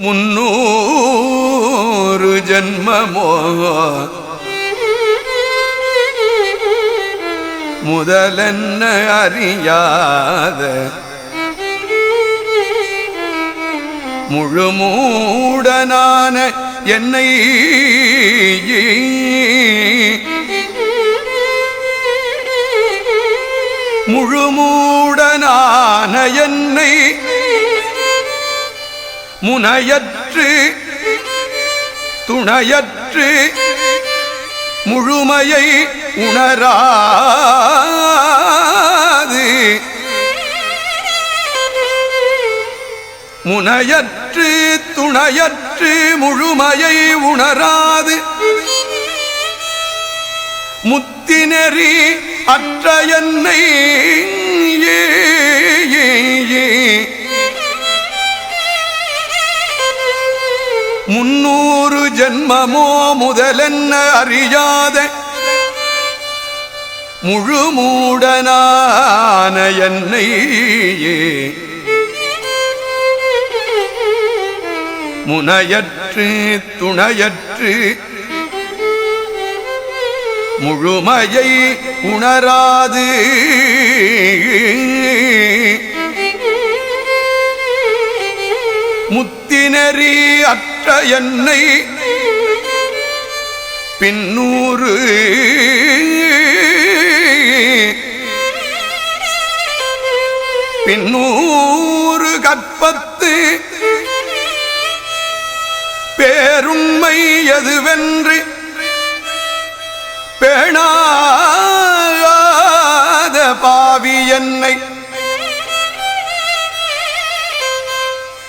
முன்னூறு ஜன்மமோ முதலென்ன அறியாத. முழுமூடனான என்னை முழுமூடனான என்னை முனையற்று துணையற்று முழுமையை உணராது. முனையற்று துணையற்று முழுமையை உணராது. முத்தினெறி அற்ற என்னை ஏ முன்னூறு ஜென்மமோ முதலென்ன அறியாத? முழு மூடனான என்னை முனையற்று துணையற்று. முழுமையை உணராது. முத்தினரி அற்ற என்னை பின்னூறு. பின்னூறு கற்பத்து பேருண்மை எதுவென்று பேணாத பாவி என்னை.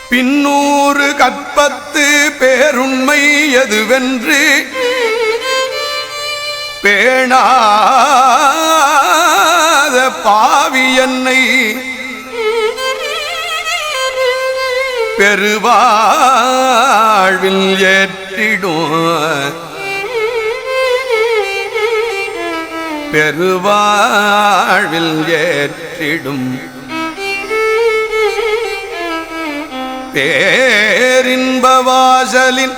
பின்னூறு பத்து பேருண்மை எதுவென்று பேணாத பாவி என்னை பெருவாழ்வில் ஏற்றிடும். பெருவாழ்வில் ஏற்றிடும். பேரின்ப வாசலின்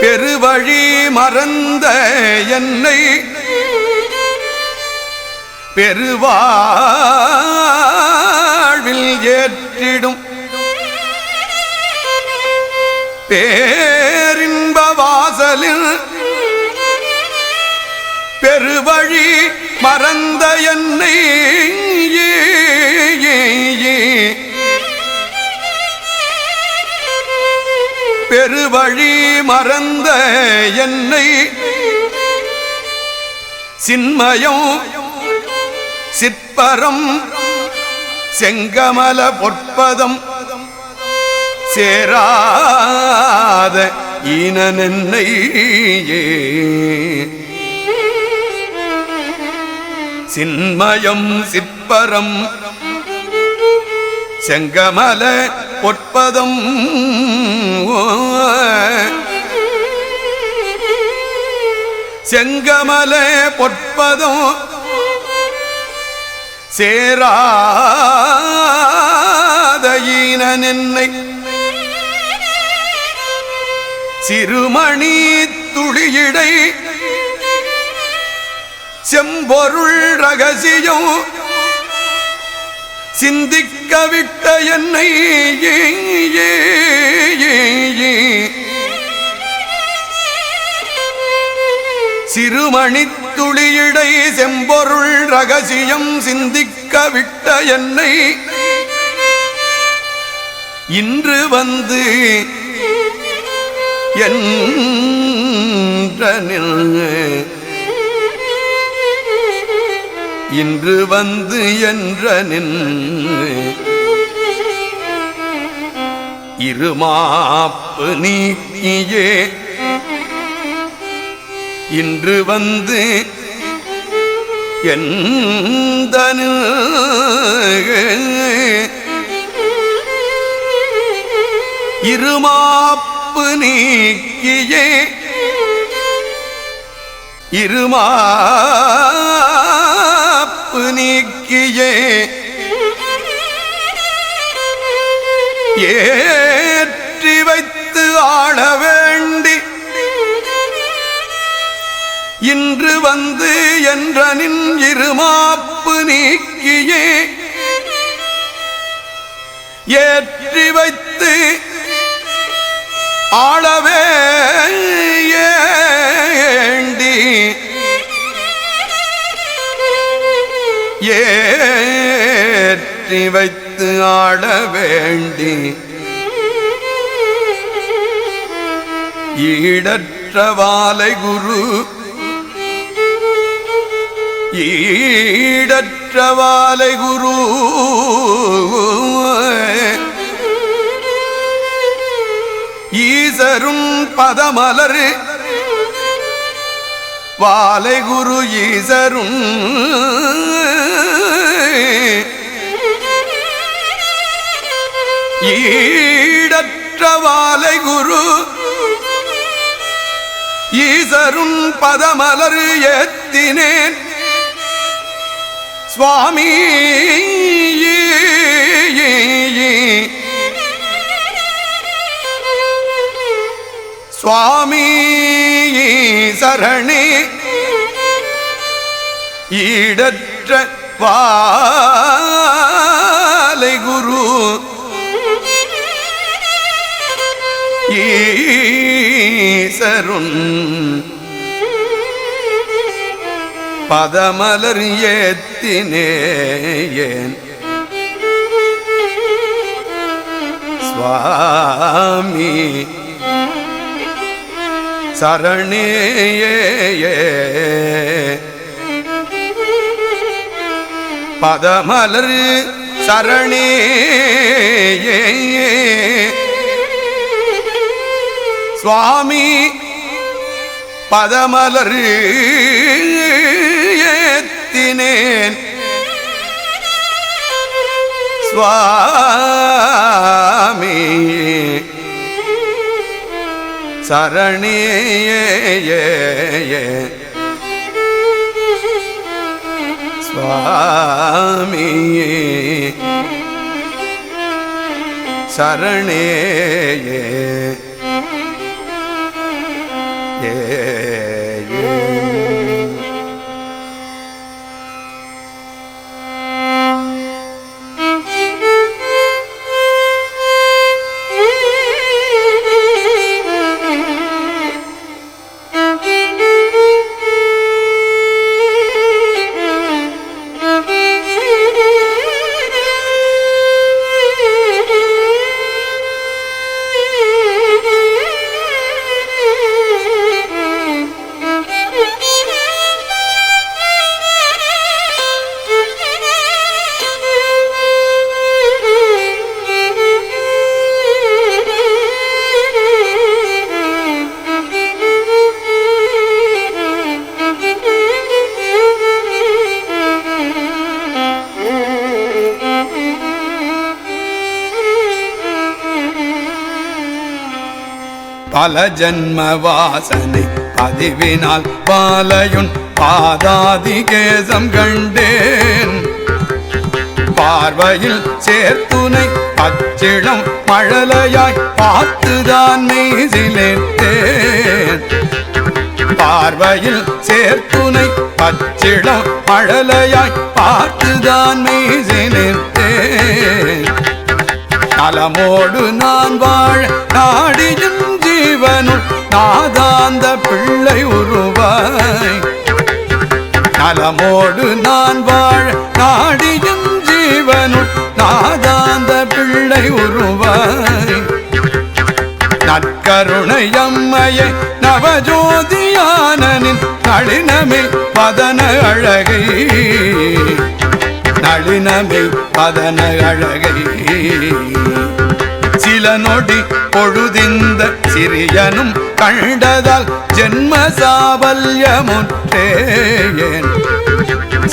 பெருவழி மறந்த என்னை பெருவாழ்வில் ஏற்றிடும். பேரின்ப வாசலில் பெருவழி மறந்த என்னை. ஏ. பெருவழி மறந்த என்னை. சின்மயம் சிற்பரம் செங்கமல பொற்பதம் சேராத ஈனனென்னை சின்மயம் சிற்பரம் செங்கமல பொற்பதம் செங்கமல பொற்பதம் சேராதயின ஈனனென்னை சிறுமணி துளியிடை செம்பொருள் ரகசியம் சிந்திக்க விட்ட என்னை சிறுமணி துளியிடை செம்பொருள் ரகசியம் சிந்திக்க விட்ட என்னை. இன்று வந்து என்றனில் இன்று வந்து என்ற இருமாப்பு நீக்கியே இன்று வந்து எந்த இருமாப்பு நீக்கியே. இருமா இருமாப்பு நீக்கியே. ஏற்றி வைத்து ஆள வேண்டி. இன்று வந்து என்றனின் இருமாப்பு நீக்கியே. ஏற்றி வைத்து ஆளவே ஏண்டி. ஏற்றி வைத்து ஆட வேண்டி. ஈடற்ற வாலை குரு. ஈடற்ற வாலை குரு. ஈசரும் பதமலரு. வாலை குரு ஈசரும் ஈடற்ற வாலை குரு ஈசரும் பதமலர் ஏத்தினேன். சுவாமி சுவாமி. சரணி. ஈடற்ற வாலை குரு. ஈசருண். பதமலர் ஏத்தினேன் சுவாமி சரணேயே பதமலர் சரணேயே சுவாமி பதமலர் ஏத்தினேன். சுவாமி. சரணியே சுவாமி சரணேயே பல ஜன்ம வாசனை பதிவினால் பாலையுன் பாதாதி கேசம் கண்டேன். பார்வையில் சேர்த்துனை பச்சிடம் மழலையாய் பார்த்துதான் மெய்சிலேட்டேன் பார்வையில் சேர்த்துனை பச்சிடம் மழலையாய் பார்த்துதான் மெய்சிலேட்டேன் நலமோடு நான் வாழ நாடியும் ஜீவனுள் நாதாந்த பிள்ளை உருவாய். நலமோடு நான் வாழ நாடியும் ஜீவனுள் நாதாந்த பிள்ளை உருவாய். நற்கருணையம்மையை நவஜோதியானனின் நளினமில் பதன அழகை. நளினமில் பதன அழகை. சில நொடி பொழுதிந்த சிறியனும் கண்டதால் ஜென்ம சாபல்யமுற்றேன்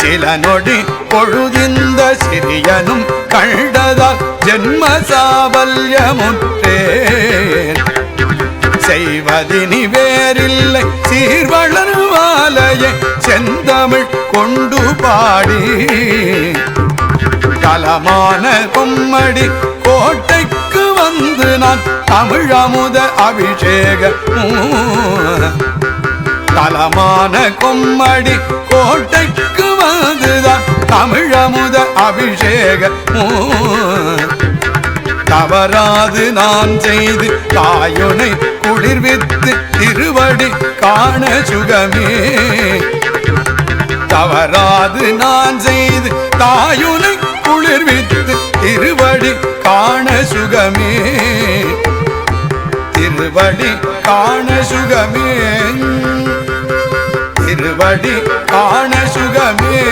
சில நொடி பொழுதிந்த சிறியனும் கண்டதால் ஜென்ம சாபல்யமுற்றேன் செய்வதினி வேறில்லை சீர்வளர்வாலையே செந்தமிழ் கொண்டு பாடி. கலமான கும்மடி கோட்டைக்கு வந்து நான் தமிழமுத அபிஷேக தலமான கொம்மடி கோட்டைக்கு வந்துதான் தமிழமுத அபிஷேக தவறாது நான் செய்து தாயுனை குளிர்வித்து திருவடி காண சுகமே. தவறாது நான் செய்து தாயுனை குளிர்வித்து திருவடி காண சுகமே. திருவடி காண சுகமே. திருவடி காண சுகமே.